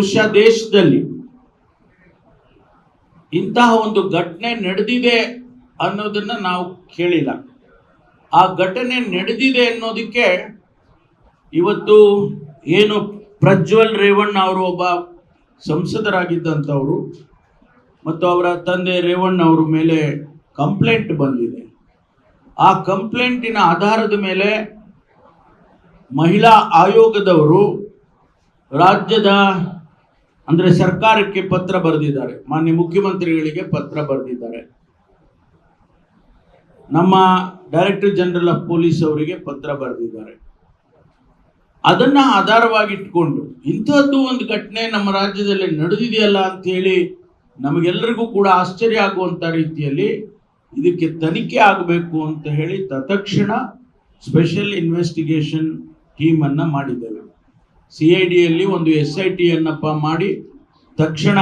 ಬಹುಶಃ ದೇಶದಲ್ಲಿ ಇಂತಹ ಒಂದು ಘಟನೆ ನಡೆದಿದೆ ಅನ್ನೋದನ್ನ ನಾವು ಕೇಳಿಲ್ಲ. ಆ ಘಟನೆ ನಡೆದಿದೆ ಅನ್ನೋದಕ್ಕೆ ಇವತ್ತು ಏನು ಪ್ರಜ್ವಲ್ ರೇವಣ್ಣ ಅವರು ಒಬ್ಬ ಸಂಸದರಾಗಿದ್ದಂಥವರು ಮತ್ತು ಅವರ ತಂದೆ ರೇವಣ್ಣ ಅವರ ಮೇಲೆ ಕಂಪ್ಲೇಂಟ್ ಬಂದಿದೆ. ಆ ಕಂಪ್ಲೇಂಟಿನ ಆಧಾರದ ಮೇಲೆ ಮಹಿಳಾ ಆಯೋಗದವರು ರಾಜ್ಯದ ಅಂದರೆ ಸರ್ಕಾರಕ್ಕೆ ಪತ್ರ ಬರೆದಿದ್ದಾರೆ. ಮಾನ್ಯ ಮುಖ್ಯಮಂತ್ರಿಗಳಿಗೆ ಪತ್ರ ಬರೆದಿದ್ದಾರೆ. ನಮ್ಮ ಡೈರೆಕ್ಟರ್ ಜನರಲ್ ಆಫ್ ಪೊಲೀಸ್ ಅವರಿಗೆ ಪತ್ರ ಬರೆದಿದ್ದಾರೆ. ಅದನ್ನ ಆಧಾರವಾಗಿಟ್ಕೊಂಡು ಇಂಥದ್ದು ಒಂದು ಘಟನೆ ನಮ್ಮ ರಾಜ್ಯದಲ್ಲಿ ನಡೆದಿದೆಯಲ್ಲ ಅಂತ ಹೇಳಿ ನಮಗೆಲ್ಲರಿಗೂ ಕೂಡ ಆಶ್ಚರ್ಯ ಆಗುವಂತ ರೀತಿಯಲ್ಲಿ ಇದಕ್ಕೆ ತನಿಖೆ ಆಗಬೇಕು ಅಂತ ಹೇಳಿ ತತ್ಕ್ಷಣ ಸ್ಪೆಷಲ್ ಇನ್ವೆಸ್ಟಿಗೇಷನ್ ಟೀಮ್ ಅನ್ನ ಮಾಡಿದ್ದೇವೆ. ಸಿ ಐ ಡಿಯಲ್ಲಿ ಒಂದು ಎಸ್ ಐ ಟಿಯನ್ನಪ್ಪ ಮಾಡಿ, ತಕ್ಷಣ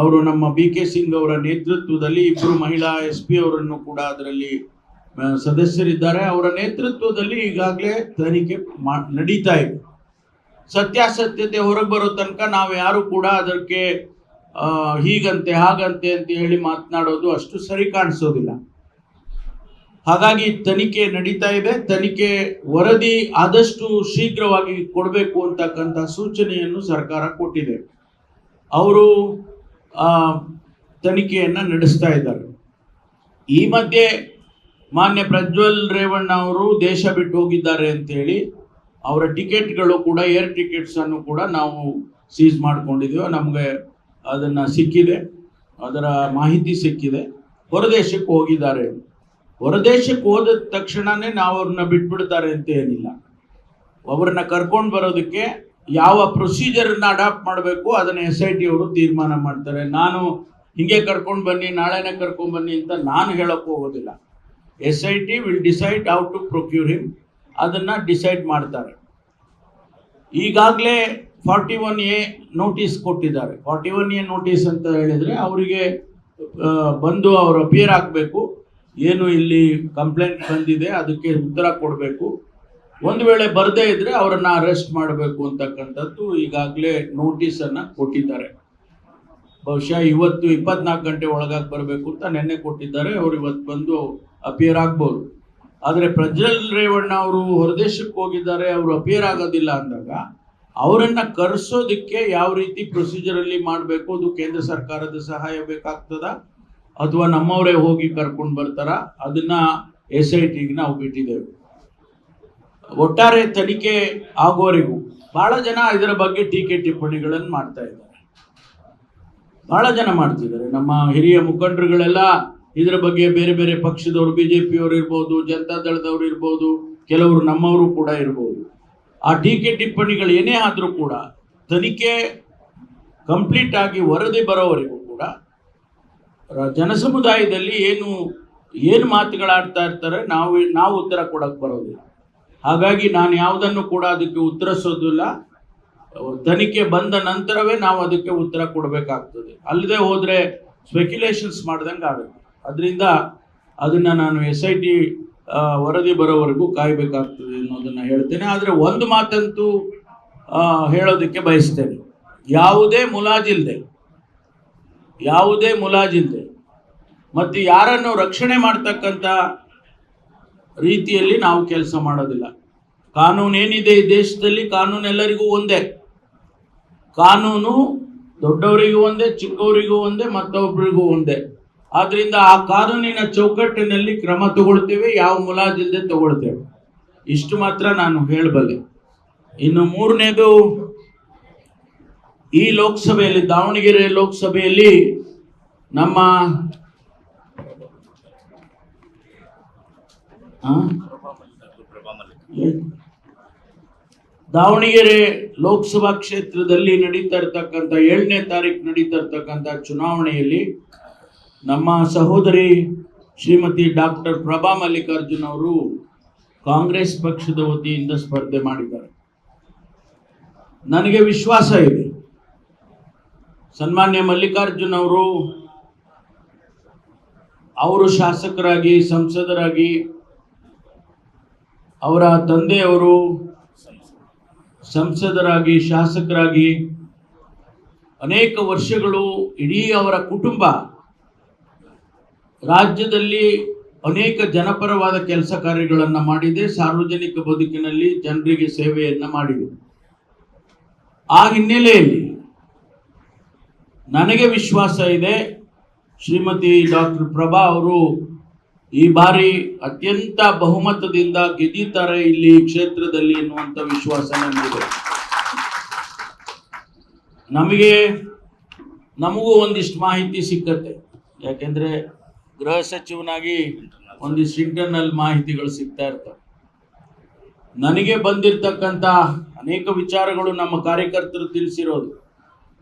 ಅವರು ನಮ್ಮ ಬಿ ಕೆ ಸಿಂಗ್ ಅವರ ನೇತೃತ್ವದಲ್ಲಿ ಇಬ್ಬರು ಮಹಿಳಾ ಎಸ್ ಪಿ ಅವರನ್ನು ಕೂಡ ಅದರಲ್ಲಿ ಸದಸ್ಯರಿದ್ದಾರೆ. ಅವರ ನೇತೃತ್ವದಲ್ಲಿ ಈಗಾಗಲೇ ತನಿಖೆ ಮಾ, ನಡೀತಾ ಇದೆ. ಸತ್ಯಾಸತ್ಯತೆ ಹೊರಗೆ ಬರೋ ತನಕ ನಾವು ಯಾರು ಕೂಡ ಅದಕ್ಕೆ ಹೀಗಂತೆ, ಹಾಗಂತೆ ಅಂತ ಹೇಳಿ ಮಾತನಾಡೋದು ಅಷ್ಟು ಸರಿ ಕಾಣಿಸೋದಿಲ್ಲ. ಹಾಗಾಗಿ ತನಿಖೆ ನಡೀತಾ ಇದೆ. ತನಿಖೆ ವರದಿ ಆದಷ್ಟು ಶೀಘ್ರವಾಗಿ ಕೊಡಬೇಕು ಅಂತಕ್ಕಂಥ ಸೂಚನೆಯನ್ನು ಸರ್ಕಾರ ಕೊಟ್ಟಿದೆ. ಅವರು ತನಿಖೆಯನ್ನ ನಡೆಸ್ತಾ ಇದ್ದಾರೆ. ಈ ಮಧ್ಯೆ ಮಾನ್ಯ ಪ್ರಜ್ವಲ್ ರೇವಣ್ಣ ಅವರು ದೇಶ ಬಿಟ್ಟು ಹೋಗಿದ್ದಾರೆ ಅಂತೇಳಿ ಅವರ ಟಿಕೆಟ್ಗಳು ಕೂಡ, ಏರ್ ಟಿಕೆಟ್ಸ್ ಅನ್ನು ಕೂಡ ನಾವು ಸೀಸ್ ಮಾಡ್ಕೊಂಡಿದ್ದೀವಿ, ನಮಗೆ ಅದನ್ನ ಸಿಕ್ಕಿದೆ. ಅದರ ಮಾಹಿತಿ ಸಿಕ್ಕಿದೆ. ಹೊರದೇಶಕ್ಕೆ ಹೋಗಿದ್ದಾರೆ. ಹೊರದೇಶಕ್ಕೆ ಹೋದ ತಕ್ಷಣನೇ ನಾವು ಅವ್ರನ್ನ ಬಿಟ್ಬಿಡ್ತಾರೆ ಅಂತ ಏನಿಲ್ಲ. ಅವ್ರನ್ನ ಕರ್ಕೊಂಡು ಬರೋದಕ್ಕೆ ಯಾವ ಪ್ರೊಸೀಜರ್ನ ಅಡಾಪ್ಟ್ ಮಾಡಬೇಕು, ಅದನ್ನ ಎಸ್ ಐ ಟಿ ಅವರು ತೀರ್ಮಾನ ಮಾಡ್ತಾರೆ. ನಾನು ಹಿಂಗೆ ಕರ್ಕೊಂಡು ಬನ್ನಿ, ನಾಳೆನೇ ಕರ್ಕೊಂಡು ಬನ್ನಿ ಅಂತ ನಾನು ಹೇಳಕ್ ಹೋಗೋದಿಲ್ಲ. S I T will decide how to procure him ಅದನ್ನ ಡಿಸೈಡ್ ಮಾಡ್ತಾರೆ. ಈಗಾಗಲೇ ಫಾರ್ಟಿ ಒನ್ ಎ ನೋಟಿಸ್ ಕೊಟ್ಟಿದ್ದಾರೆ. ಫಾರ್ಟಿ ಒನ್ ಎ ನೋಟಿಸ್ ಅಂತ ಹೇಳಿದ್ರೆ ಅವರಿಗೆ ಬಂದು ಅವರು ಅಪಿಯರ್ ಆಗಬೇಕು. ಏನು ಇಲ್ಲಿ ಕಂಪ್ಲೇಂಟ್ ಬಂದಿದೆ, ಅದಕ್ಕೆ ಉತ್ತರ ಕೊಡಬೇಕು. ಒಂದು ವೇಳೆ ಬರದೇ ಇದ್ರೆ ಅವರನ್ನ ಅರೆಸ್ಟ್ ಮಾಡಬೇಕು ಅಂತಕ್ಕಂಥದ್ದು ಈಗಾಗಲೇ ನೋಟಿಸ್ ಅನ್ನ ಕೊಟ್ಟಿದ್ದಾರೆ. ಬಹುಶಃ ಇವತ್ತು ಇಪ್ಪತ್ನಾಲ್ಕು ಗಂಟೆ ಒಳಗಾಗಿ ಬರಬೇಕು ಅಂತ ನಿನ್ನೆ ಕೊಟ್ಟಿದ್ದಾರೆ, ಅವ್ರು ಇವತ್ತು ಬಂದು ಅಪಿಯರ್ ಆಗ್ಬೋದು. ಆದರೆ ಪ್ರಜ್ವಲ್ ರೇವಣ್ಣ ಅವರು ಹೊರದೇಶಕ್ಕೆ ಹೋಗಿದ್ದಾರೆ, ಅವರು ಅಪಿಯರ್ ಆಗೋದಿಲ್ಲ ಅಂದಾಗ ಅವರನ್ನ ಕರೆಸೋದಕ್ಕೆ ಯಾವ ರೀತಿ ಪ್ರೊಸೀಜರಲ್ಲಿ ಮಾಡಬೇಕು, ಅದು ಕೇಂದ್ರ ಸರ್ಕಾರದ ಸಹಾಯ ಬೇಕಾಗ್ತದ? ಅಥವಾ ನಮ್ಮವರೇ ಹೋಗಿ ಕರ್ಕೊಂಡು ಬರ್ತಾರ? ಅದನ್ನ ಎಸ್ ಐ ಟಿಗೆ ನಾವು ಬಿಟ್ಟಿದ್ದೇವೆ. ಒಟ್ಟಾರೆ ತನಿಖೆ ಆಗೋವರೆಗೂ ಬಹಳ ಜನ ಇದರ ಬಗ್ಗೆ ಟೀಕೆ ಟಿಪ್ಪಣಿಗಳನ್ನು ಮಾಡ್ತಾ ಇದ್ದಾರೆ. ಬಹಳ ಜನ ಮಾಡ್ತಿದ್ದಾರೆ. ನಮ್ಮ ಹಿರಿಯ ಮುಖಂಡರುಗಳೆಲ್ಲ ಇದರ ಬಗ್ಗೆ ಬೇರೆ ಬೇರೆ ಪಕ್ಷದವರು, ಬಿಜೆಪಿಯವರು ಇರ್ಬೋದು, ಜನತಾ ದಳದವರು ಇರ್ಬೋದು, ಕೆಲವರು ನಮ್ಮವರು ಕೂಡ ಇರ್ಬೋದು. ಆ ಟೀಕೆ ಟಿಪ್ಪಣಿಗಳು ಏನೇ ಆದರೂ ಕೂಡ ತನಿಖೆ ಕಂಪ್ಲೀಟ್ ಆಗಿ ವರದಿ ಬರೋವರೆಗೂ ಜನಸಮುದಾಯದಲ್ಲಿ ಏನು ಏನು ಮಾತುಗಳಾಡ್ತಾ ಇರ್ತಾರೆ, ನಾವು ನಾವು ಉತ್ತರ ಕೊಡಕ್ಕೆ ಬರೋದಿಲ್ಲ. ಹಾಗಾಗಿ ನಾನು ಯಾವುದನ್ನು ಕೂಡ ಅದಕ್ಕೆ ಉತ್ತರಿಸೋದಿಲ್ಲ. ತನಿಖೆ ಬಂದ ನಂತರವೇ ನಾವು ಅದಕ್ಕೆ ಉತ್ತರ ಕೊಡಬೇಕಾಗ್ತದೆ. ಅಲ್ಲದೆ ಹೋದರೆ ಸ್ಪೆಕ್ಯುಲೇಷನ್ಸ್ ಮಾಡ್ದಂಗೆ ಆಗುತ್ತೆ. ಅದರಿಂದ ಅದನ್ನ ನಾನು ಎಸ್ ಐ ಟಿ ವರದಿ ಬರೋವರೆಗೂ ಕಾಯಬೇಕಾಗ್ತದೆ ಅನ್ನೋದನ್ನು ಹೇಳ್ತೇನೆ. ಆದರೆ ಒಂದು ಮಾತಂತೂ ಹೇಳೋದಕ್ಕೆ ಬಯಸ್ತೇನೆ. ಯಾವುದೇ ಮುಲಾಜಿಲ್ದೆ ಯಾವುದೇ ಮುಲಾಜಿಲ್ಲದೆ ಮತ್ತು ಯಾರನ್ನು ರಕ್ಷಣೆ ಮಾಡ್ತಕ್ಕಂಥ ರೀತಿಯಲ್ಲಿ ನಾವು ಕೆಲಸ ಮಾಡೋದಿಲ್ಲ. ಕಾನೂನು ಏನಿದೆ ಈ ದೇಶದಲ್ಲಿ? ಕಾನೂನು ಎಲ್ಲರಿಗೂ ಒಂದೇ. ಕಾನೂನು ದೊಡ್ಡವರಿಗೂ ಒಂದೇ, ಚಿಕ್ಕವರಿಗೂ ಒಂದೇ, ಮತ್ತೊಬ್ಬರಿಗೂ ಒಂದೇ. ಆದ್ರಿಂದ ಆ ಕಾನೂನಿನ ಚೌಕಟ್ಟಿನಲ್ಲಿ ಕ್ರಮ ತಗೊಳ್ತೇವೆ, ಯಾವ ಮುಲಾಜಿಲ್ಲದೆ ತಗೊಳ್ತೇವೆ. ಇಷ್ಟು ಮಾತ್ರ ನಾನು ಹೇಳಬಲ್ಲೆ. ಇನ್ನು ಮೂರನೇದು ಈ ಲೋಕಸಭೆಯಲ್ಲಿ, ದಾವಣಗೆರೆ ಲೋಕಸಭೆಯಲ್ಲಿ ನಮ್ಮ? ದಾವಣಗೆರೆ ಲೋಕಸಭಾ ಕ್ಷೇತ್ರದಲ್ಲಿ ನಡೀತಾ ಇರ್ತಕ್ಕಂಥ ಏಳನೇ ತಾರೀಕು ನಡೀತಾ ಇರ್ತಕ್ಕಂಥ ಚುನಾವಣೆಯಲ್ಲಿ ನಮ್ಮ ಸಹೋದರಿ ಶ್ರೀಮತಿ ಡಾಕ್ಟರ್ ಪ್ರಭಾ ಮಲ್ಲಿಕಾರ್ಜುನ್ ಅವರು ಕಾಂಗ್ರೆಸ್ ಪಕ್ಷದ ವತಿಯಿಂದ ಸ್ಪರ್ಧೆ ಮಾಡಿದ್ದಾರೆ ನನಗೆ ವಿಶ್ವಾಸ ಇದೆ ಸನ್ಮಾನ್ಯ ಮಲ್ಲಿಕಾರ್ಜುನ್ ಅವರು ಅವರು ಶಾಸಕರಾಗಿ, ಸಂಸದರಾಗಿ, ಅವರ ತಂದೆಯವರು ಸಂಸದರಾಗಿ, ಶಾಸಕರಾಗಿ ಅನೇಕ ವರ್ಷಗಳು ಇಡೀ ಅವರ ಕುಟುಂಬ ರಾಜ್ಯದಲ್ಲಿ ಅನೇಕ ಜನಪರವಾದ ಕೆಲಸ ಕಾರ್ಯಗಳನ್ನು ಮಾಡಿದೆ. ಸಾರ್ವಜನಿಕ ಬದುಕಿನಲ್ಲಿ ಜನರಿಗೆ ಸೇವೆಯನ್ನು ಮಾಡಿದೆ. ಆ ಹಿನ್ನೆಲೆಯಲ್ಲಿ ನನಗೆ ವಿಶ್ವಾಸ ಇದೆ. ಶ್ರೀಮತಿ ಡಾಕ್ಟರ್ ಪ್ರಭಾ ಅವರು ಈ ಬಾರಿ ಅತ್ಯಂತ ಬಹುಮತದಿಂದ ಗೆದ್ದಿದ್ದಾರೆ ಇಲ್ಲಿ ಕ್ಷೇತ್ರದಲ್ಲಿ ಎನ್ನುವಂಥ ವಿಶ್ವಾಸ ನಮಗಿದೆ. ನಮಗೆ, ನಮಗೂ ಒಂದಿಷ್ಟು ಮಾಹಿತಿ ಸಿಕ್ಕತ್ತೆ. ಯಾಕೆಂದ್ರೆ ಗೃಹ ಸಚಿವನಾಗಿ ಒಂದಿಷ್ಟು ಇಂಟರ್ನಲ್ ಮಾಹಿತಿಗಳು ಸಿಗ್ತಾ ಇರ್ತವೆ. ನನಗೆ ಬಂದಿರತಕ್ಕಂಥ ಅನೇಕ ವಿಚಾರಗಳು ನಮ್ಮ ಕಾರ್ಯಕರ್ತರು ತಿಳಿಸಿರೋದು.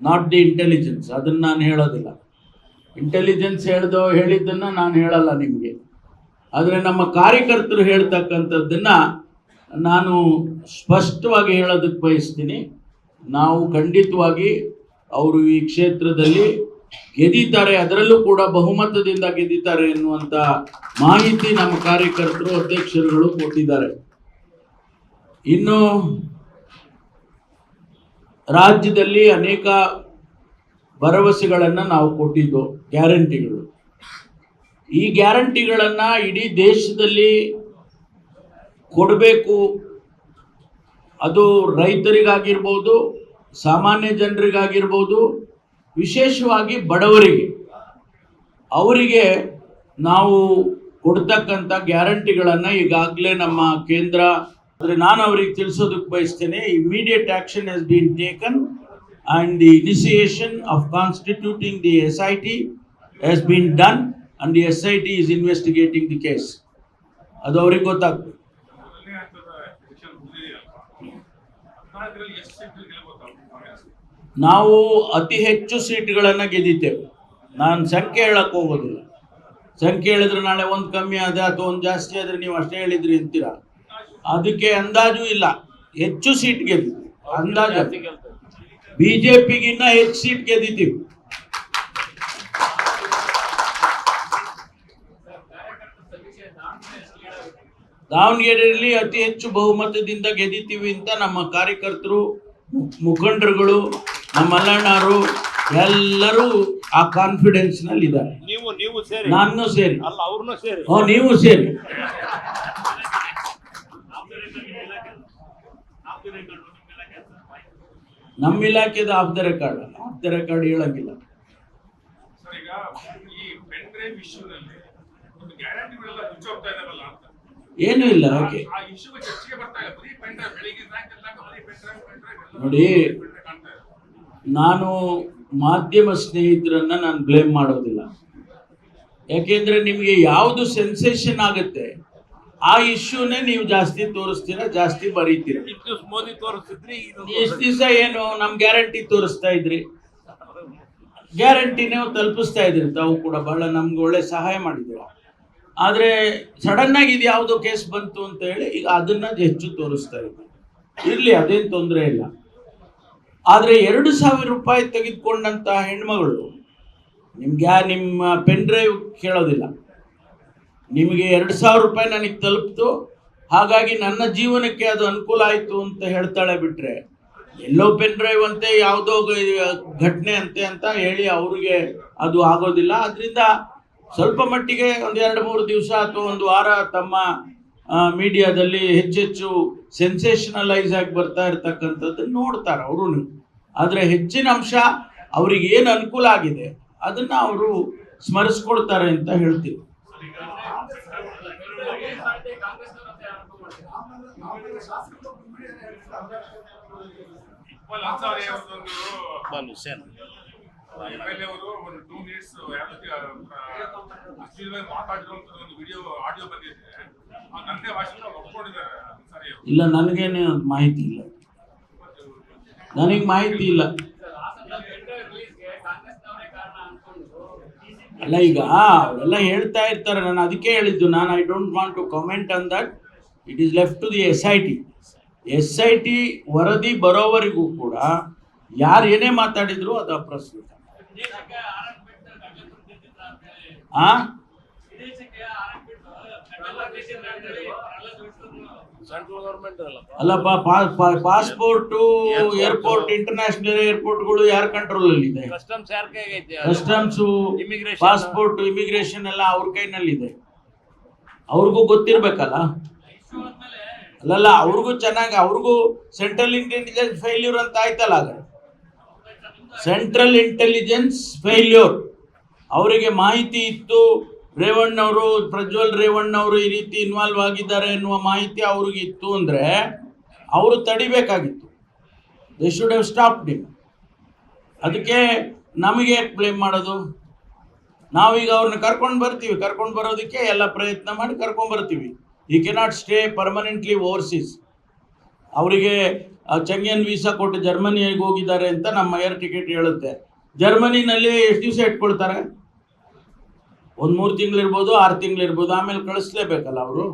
ನಾಟ್ ದಿ ಇಂಟೆಲಿಜೆನ್ಸ್ ಅದನ್ನು ನಾನು ಹೇಳೋದಿಲ್ಲ. ಇಂಟೆಲಿಜೆನ್ಸ್ ಹೇಳ್ದೋ ಹೇಳಿದ್ದನ್ನು ನಾನು ಹೇಳಲ್ಲ ನಿಮಗೆ. ಆದರೆ ನಮ್ಮ ಕಾರ್ಯಕರ್ತರು ಹೇಳ್ತಕ್ಕಂಥದ್ದನ್ನು ನಾನು ಸ್ಪಷ್ಟವಾಗಿ ಹೇಳೋದಕ್ಕೆ ಬಯಸ್ತೀನಿ. ನಾವು ಖಂಡಿತವಾಗಿ ಅವರು ಈ ಕ್ಷೇತ್ರದಲ್ಲಿ ಗೆದ್ದಿದ್ದಾರೆ ಅದರಲ್ಲೂ ಕೂಡ ಬಹುಮತದಿಂದ ಗೆದ್ದಿದ್ದಾರೆ ಎನ್ನುವಂಥ ಮಾಹಿತಿ ನಮ್ಮ ಕಾರ್ಯಕರ್ತರು, ಅಧ್ಯಕ್ಷರುಗಳು ಕೊಟ್ಟಿದ್ದಾರೆ. ಇನ್ನು ರಾಜ್ಯದಲ್ಲಿ ಅನೇಕ ಭರವಸೆಗಳನ್ನು ನಾವು ಕೊಟ್ಟಿದ್ದು, ಗ್ಯಾರಂಟಿಗಳು. ಈ ಗ್ಯಾರಂಟಿಗಳನ್ನು ಇಡೀ ದೇಶದಲ್ಲಿ ಕೊಡಬೇಕು. ಅದು ರೈತರಿಗಾಗಿರ್ಬೋದು, ಸಾಮಾನ್ಯ ಜನರಿಗಾಗಿರ್ಬೋದು, ವಿಶೇಷವಾಗಿ ಬಡವರಿಗೆ. ಅವರಿಗೆ ನಾವು ಕೊಡ್ತಕ್ಕಂಥ ಗ್ಯಾರಂಟಿಗಳನ್ನು ಈಗಾಗಲೇ ನಮ್ಮ ಕೇಂದ್ರ ಅಂದರೆ ನಾನು ಅವರಿಗೆ ತಿಳಿಸೋದಕ್ಕೆ ಬಯಸ್ತೇನೆ immediate action has been taken and the initiation of constituting the S I T has been done and the S I T is investigating the case ಅದು ಅವ್ರಿಗೆ ಗೊತ್ತಾಗ್ತದೆ. ನಾವು ಅತಿ ಹೆಚ್ಚು ಸೀಟ್ಗಳನ್ನು ಗೆದ್ದಿದ್ದೇವೆ ನಾನು ಸಂಖ್ಯೆ ಹೇಳಕ್ಕೆ ಹೋಗೋದಿಲ್ಲ. ಸಂಖ್ಯೆ ಹೇಳಿದ್ರೆ ನಾಳೆ ಒಂದು ಕಮ್ಮಿ ಆದ ಅಥವಾ ಒಂದು ಜಾಸ್ತಿ ಆದರೆ ನೀವು ಅಷ್ಟೇ ಹೇಳಿದ್ರಿ ಅಂತೀರಾ? ಅದಕ್ಕೆ ಅಂದಾಜು ಇಲ್ಲ. ಹೆಚ್ಚು ಸೀಟ್ ಗೆದ್ದಿವಿ ಅಂದಾಜು ಬಿಜೆಪಿಗಿನ್ನ ಹೆಚ್ಚು ಸೀಟ್ ಗೆದ್ದಿದ್ದೀವಿ. ದಾವಣಗೆರೆಯಲ್ಲಿ ಅತಿ ಹೆಚ್ಚು ಬಹುಮತದಿಂದ ಗೆದ್ದಿತೀವಿ ಅಂತ ನಮ್ಮ ಕಾರ್ಯಕರ್ತರು ಮುಖಂಡರುಗಳು ನಮ್ಮ ಮಲ್ಲಣ್ಣರು ಎಲ್ಲರೂ ಆ ಕಾನ್ಫಿಡೆನ್ಸ್ನಲ್ಲಿ ಇದ್ದಾರೆ ನೀವು ನೀವು ಸೇರಿ. ನಾನು ಸೇರಿ. ಅಲ್ಲ ಅವ್ರನ್ನೂ ಸೇರಿ. ಓ ನೀವು ಸೇರಿ. ನಮ್ಮ ಇಲಾಖೆದ off the record off the record ಹೇಳಂಗಿಲ್ಲ. ಏನೂ ಇಲ್ಲ ನೋಡಿ. ನಾನು ಮಾಧ್ಯಮ ಸ್ನೇಹಿತರನ್ನ ನಾನು ಬ್ಲೇಮ್ ಮಾಡೋದಿಲ್ಲ. ಯಾಕೆಂದ್ರೆ ನಿಮಗೆ ಯಾವುದು ಸೆನ್ಸೇಷನ್ ಆಗುತ್ತೆ ಆ ಇಶ್ಯೂನೇ ನೀವು ಜಾಸ್ತಿ ತೋರಿಸ್ತೀರಾ ಜಾಸ್ತಿ ಬರೀತೀರಾ? ಮೋದಿ ತೋರಿಸಿದ್ರಿ ಇಷ್ಟು ದಿವಸ ಏನು ನಮ್ ಗ್ಯಾರಂಟಿ ತೋರಿಸ್ತಾ ಇದ್ರಿ? ಗ್ಯಾರಂಟಿ ನೀವು ತಲುಪಿಸ್ತಾ ಇದ್ರಿ ತಾವು ಕೂಡ ಬಹಳ ನಮ್ಗೆ ಒಳ್ಳೆ ಸಹಾಯ ಮಾಡಿದ್ರು ಆದ್ರೆ ಸಡನ್ ಆಗಿ ಇದು ಯಾವುದೋ ಕೇಸ್ ಬಂತು ಅಂತ ಹೇಳಿ ಈಗ ಅದನ್ನ ಹೆಚ್ಚು ತೋರಿಸ್ತಾ ಇದ್ರಿ. ಇರ್ಲಿ ಅದೇನ್ ತೊಂದರೆ ಇಲ್ಲ. ಆದ್ರೆ ಎರಡು ಸಾವಿರ ರೂಪಾಯಿ ತೆಗೆದುಕೊಂಡಂತ ಹೆಣ್ಮಗಳು ನಿಮ್ಗೆ ನಿಮ್ಮ ಪೆನ್ ಡ್ರೈವ್ ಕೇಳೋದಿಲ್ಲ. ನಿಮಗೆ ಎರಡು ಸಾವಿರ ರೂಪಾಯಿ ನನಗೆ ತಲುಪ್ತು. ಹಾಗಾಗಿ ನನ್ನ ಜೀವನಕ್ಕೆ ಅದು ಅನುಕೂಲ ಆಯಿತು ಅಂತ ಹೇಳ್ತಾಳೆ ಬಿಟ್ರೆ, ಎಲ್ಲೋ ಪೆನ್ ಡ್ರೈವ್ ಅಂತೆ, ಯಾವುದೋ ಘಟನೆ ಅಂತೆ ಅಂತ ಹೇಳಿ ಅವ್ರಿಗೆ ಅದು ಆಗೋದಿಲ್ಲ. ಅದರಿಂದ ಸ್ವಲ್ಪ ಮಟ್ಟಿಗೆ ಒಂದು ಎರಡು ಮೂರು ದಿವಸ ಅಥವಾ ಒಂದು ವಾರ ತಮ್ಮ ಮೀಡಿಯಾದಲ್ಲಿ ಹೆಚ್ಚೆಚ್ಚು ಸೆನ್ಸೇಷನಲೈಸ್ ಆಗಿ ಬರ್ತಾ ಇರ್ತಕ್ಕಂಥದ್ದು ನೋಡ್ತಾರೆ ಅವರು. ಆದರೆ ಹೆಚ್ಚಿನ ಅಂಶ ಅವ್ರಿಗೆ ಏನು ಅನುಕೂಲ ಆಗಿದೆ ಅದನ್ನ ಅವರು ಸ್ಮರಿಸ್ಕೊಳ್ತಾರೆ ಅಂತ ಹೇಳ್ತೀವಿ. Iqbal Hussain M L A ಅವರು ಒಂದು ಟೂ ಮಿನಿಟ್ಸ್ ಅಶ್ಲೀಲವಾಗಿ ಮಾತಾಡಿರುವಂತ ಒಂದು ವಿಡಿಯೋ ಆಡಿಯೋ ಬಂದಿದೆ. ಒಪ್ಕೊಂಡಿದ್ದಾರೆ ಇಲ್ಲ ನನಗೇನು ಮಾಹಿತಿ ಇಲ್ಲ. ನನಗೆ ಮಾಹಿತಿ ಇಲ್ಲ. ಅಲ್ಲ ಈಗ ಅವರೆಲ್ಲ ಹೇಳ್ತಾ ಇರ್ತಾರೆ, ನಾನು ಅದಕ್ಕೆ ಹೇಳಿದ್ದು, ನಾನು I don't want to comment on that it is left to the S I T S I T ವರದಿ ಬರೋವರೆಗೂ ಕೂಡ ಯಾರು ಏನೇ ಮಾತಾಡಿದ್ರು ಅದು ಅಪ್ರಸ್ತುತ. ಆ ಅಲ್ಲಪ್ಪ ಪಾಸ್ಪೋರ್ಟ್ ಏರ್ಪೋರ್ಟ್. ಇಂಟರ್ನ್ಯಾಷನಲ್ ಏರ್ಪೋರ್ಟ್ಗಳು ಯಾರ ಕಂಟ್ರೋಲ್ ಅಲ್ಲಿ ಇದೆ? ಕಸ್ಟಮ್ಸ್ ಯಾರ ಕೈಗೈತೆ ಕಸ್ಟಮ್ಸ್ Immigration. ಪಾಸ್ಪೋರ್ಟ್ ಇಮಿಗ್ರೇಷನ್ ಎಲ್ಲ ಅವ್ರ ಕೈನಲ್ಲಿದೆ. ಅವ್ರಿಗೂ ಗೊತ್ತಿರ್ಬೇಕಲ್ಲ? ಅಲ್ಲಲ್ಲ ಅವ್ರಿಗೂ ಚೆನ್ನಾಗಿ ಅವ್ರಿಗೂ ಸೆಂಟ್ರಲ್ ಇಂಟೆಲಿಜೆನ್ಸ್ ಫೇಲ್ಯೂರ್ ಅಂತ ಆಯ್ತಲ್ಲ ಆಗ ಸೆಂಟ್ರಲ್ ಇಂಟೆಲಿಜೆನ್ಸ್ ಫೇಲ್ಯೂರ್ ಅವರಿಗೆ ಮಾಹಿತಿ ಇತ್ತು ರೇವಣ್ಣವರು, ಪ್ರಜ್ವಲ್ ರೇವಣ್ಣವರು ಈ ರೀತಿ ಇನ್ವಾಲ್ವ್ ಆಗಿದ್ದಾರೆ ಎನ್ನುವ ಮಾಹಿತಿ ಅವ್ರಿಗೆ ಇತ್ತು ಅಂದರೆ ಅವರು ತಡಿಬೇಕಾಗಿತ್ತು. They should have stop them ಅದಕ್ಕೆ ನಮಗೆ ಬ್ಲೇಮ್ ಮಾಡೋದು. ನಾವೀಗ ಅವ್ರನ್ನ ಕರ್ಕೊಂಡು ಬರ್ತೀವಿ. ಕರ್ಕೊಂಡು ಬರೋದಕ್ಕೆ ಎಲ್ಲ ಪ್ರಯತ್ನ ಮಾಡಿ ಕರ್ಕೊಂಡು ಬರ್ತೀವಿ. ಈ ಕೆನಾಟ್ ಸ್ಟೇ ಪರ್ಮನೆಂಟ್ಲಿ ಓವರ್ಸೀಸ್ ಅವರಿಗೆ ಚೆಂಗಿಯನ್ ವೀಸಾ ಕೊಟ್ಟು ಜರ್ಮನಿಗೆ ಹೋಗಿದ್ದಾರೆ ಅಂತ ನಮ್ಮ ಏರ್ ಟಿಕೆಟ್ ಹೇಳುತ್ತೆ. ಜರ್ಮನಿನಲ್ಲಿ ಎಷ್ಟು ದಿವಸ ಇಟ್ಕೊಳ್ತಾರೆ? ಒಂದು ಮೂರು ತಿಂಗಳಿರ್ಬೋದು ಆರು ತಿಂಗಳಿರ್ಬೋದು ಆಮೇಲೆ ಕಳಿಸ್ಲೇಬೇಕಲ್ಲ ಅವರು?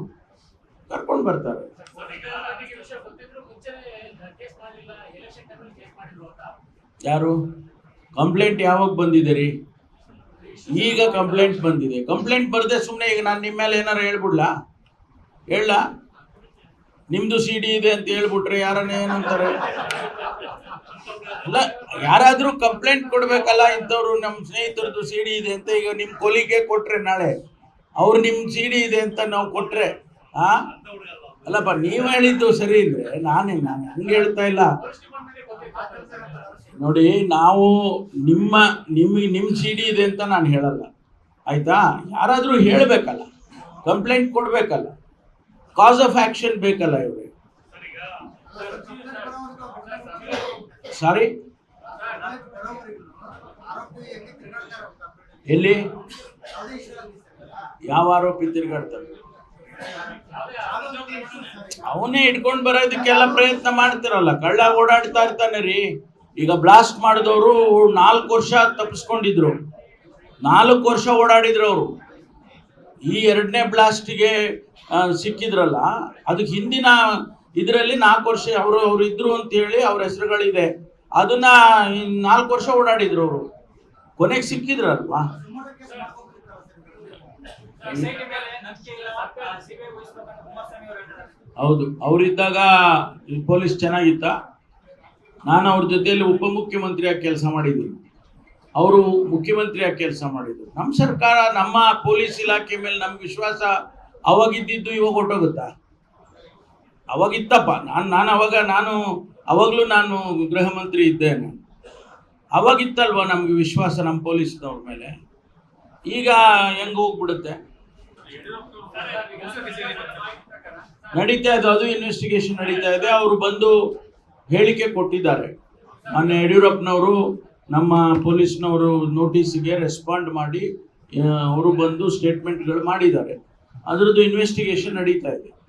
ಕರ್ಕೊಂಡು ಬರ್ತಾರೆ. ಯಾರು? ಕಂಪ್ಲೇಂಟ್ ಯಾವಾಗ ಬಂದಿದೆ ರೀ ಈಗ ಕಂಪ್ಲೇಂಟ್ ಬಂದಿದೆ. ಕಂಪ್ಲೇಂಟ್ ಬರದೆ ಸುಮ್ಮನೆ ಈಗ ನಾನು ನಿಮ್ಮ ಮೇಲೆ ಏನಾರು ಹೇಳ್ಬಿಡ್ಲಾ? ಹೇಳ ನಿಮ್ದು ಸಿ ಡಿ ಇದೆ ಅಂತ ಹೇಳ್ಬಿಟ್ರೆ ಯಾರನ್ನ ಏನಂತಾರೆ? ಅಲ್ಲ, ಯಾರಾದರೂ ಕಂಪ್ಲೇಂಟ್ ಕೊಡ್ಬೇಕಲ್ಲ ಇಂಥವ್ರು ನಮ್ಮ ಸ್ನೇಹಿತರದ್ದು ಸಿ ಡಿ ಇದೆ ಅಂತ ಈಗ ನಿಮ್ಮ ಕೊಲಿಗೆ ಕೊಟ್ರೆ ನಾಳೆ. ಅವ್ರು ನಿಮ್ಮ ಸಿ ಡಿ ಇದೆ ಅಂತ ನಾವು ಕೊಟ್ರೆ, ಆ? ಅಲ್ಲಪ್ಪ, ನೀವು ಹೇಳಿದ್ದು ಸರಿ ಇದ್ರೆ ನಾನೇ, ನಾನು ಹಂಗೆ ಹೇಳ್ತಾ ಇಲ್ಲ. ನೋಡಿ, ನಾವು ನಿಮ್ಮ, ನಿಮಗೆ ನಿಮ್ಮ ಸಿ ಡಿ ಇದೆ ಅಂತ ನಾನು ಹೇಳಲ್ಲ. ಆಯ್ತಾ? ಯಾರಾದರೂ ಹೇಳಬೇಕಲ್ಲ ಕಂಪ್ಲೇಂಟ್ ಕೊಡಬೇಕಲ್ಲ. ಕಾಸ್ ಆಫ್ ಆ್ಯಕ್ಷನ್ ಬೇಕಲ್ಲ ಇವ್ರಿಗೆ. ಸಾರಿ ಎಲ್ಲಿ? ಯಾವ ಆರೋಪಿ ತಿರುಗಾಡ್ತಾರೆ ಅವನೇ ಇಟ್ಕೊಂಡು ಬರೋದಕ್ಕೆಲ್ಲ ಪ್ರಯತ್ನ ಮಾಡ್ತಿರಲ್ಲ. ಕಳ್ಳ ಓಡಾಡ್ತಾ ಇರ್ತಾನೆ ರೀ. ಈಗ ಬ್ಲಾಸ್ಟ್ ಮಾಡಿದವರು ನಾಲ್ಕು ವರ್ಷ ತಪ್ಪಿಸ್ಕೊಂಡಿದ್ರು ನಾಲ್ಕು ವರ್ಷ ಓಡಾಡಿದ್ರು ಅವರು. ಈ ಎರಡನೇ ಬ್ಲಾಸ್ಟ್ಗೆ ಸಿಕ್ಕಿದ್ರಲ್ಲ, ಅದಕ್ಕೆ ಹಿಂದಿನ ಇದರಲ್ಲಿ ನಾಲ್ಕು ವರ್ಷ ಅವರು, ಅವ್ರು ಇದ್ರು ಅಂತ ಹೇಳಿ ಅವ್ರ ಹೆಸರುಗಳಿದೆ. ಅದನ್ನ ನಾಲ್ಕು ವರ್ಷ ಓಡಾಡಿದ್ರು ಅವರು. ಕೊನೆಗೆ ಸಿಕ್ಕಿದ್ರಲ್ವಾ? ಹೌದು, ಅವರಿದ್ದಾಗ ಪೊಲೀಸ್ ಚೆನ್ನಾಗಿತ್ತ. ನಾನು ಅವ್ರ ಜೊತೆಯಲ್ಲಿ ಉಪಮುಖ್ಯಮಂತ್ರಿಯಾಗಿ ಕೆಲಸ ಮಾಡಿದ್ದೀನಿ. ಅವರು ಮುಖ್ಯಮಂತ್ರಿಯಾಗಿ ಕೆಲಸ ಮಾಡಿದ್ರು. ನಮ್ಮ ಸರ್ಕಾರ, ನಮ್ಮ ಪೊಲೀಸ್ ಇಲಾಖೆ ಮೇಲೆ ನಮ್ಗೆ ವಿಶ್ವಾಸ ಅವಾಗಿದ್ದಿದ್ದು ಇವಾಗ ಹೊಟ್ಟೋಗುತ್ತಾ ಅವಾಗಿತ್ತಪ್ಪ. ನಾನು ನಾನು ಅವಾಗ, ನಾನು ಅವಾಗಲೂ ನಾನು ಗೃಹ ಮಂತ್ರಿ ಇದ್ದೇನೆ. ಅವಾಗಿತ್ತಲ್ವ ನಮಗೆ ವಿಶ್ವಾಸ ನಮ್ಮ ಪೊಲೀಸ್ನವ್ರ ಮೇಲೆ? ಈಗ ಹೆಂಗೆ ಹೋಗ್ಬಿಡುತ್ತೆ? ನಡೀತಾ ಇದೆ, ಅದು ಇನ್ವೆಸ್ಟಿಗೇಷನ್ ನಡೀತಾ ಇದೆ. ಅವರು ಬಂದು ಹೇಳಿಕೆ ಕೊಟ್ಟಿದ್ದಾರೆ. ಮೊನ್ನೆ ಯಡಿಯೂರಪ್ಪನವರು ನಮ್ಮ ಪೊಲೀಸ್ನವರು ನೋಟಿಸ್ಗೆ ರೆಸ್ಪಾಂಡ್ ಮಾಡಿ ಅವರು ಬಂದು ಸ್ಟೇಟ್ಮೆಂಟ್ಗಳು ಮಾಡಿದ್ದಾರೆ. ಅದರದ್ದು ಇನ್ವೆಸ್ಟಿಗೇಷನ್ ನಡೀತಾ ಇದೆ.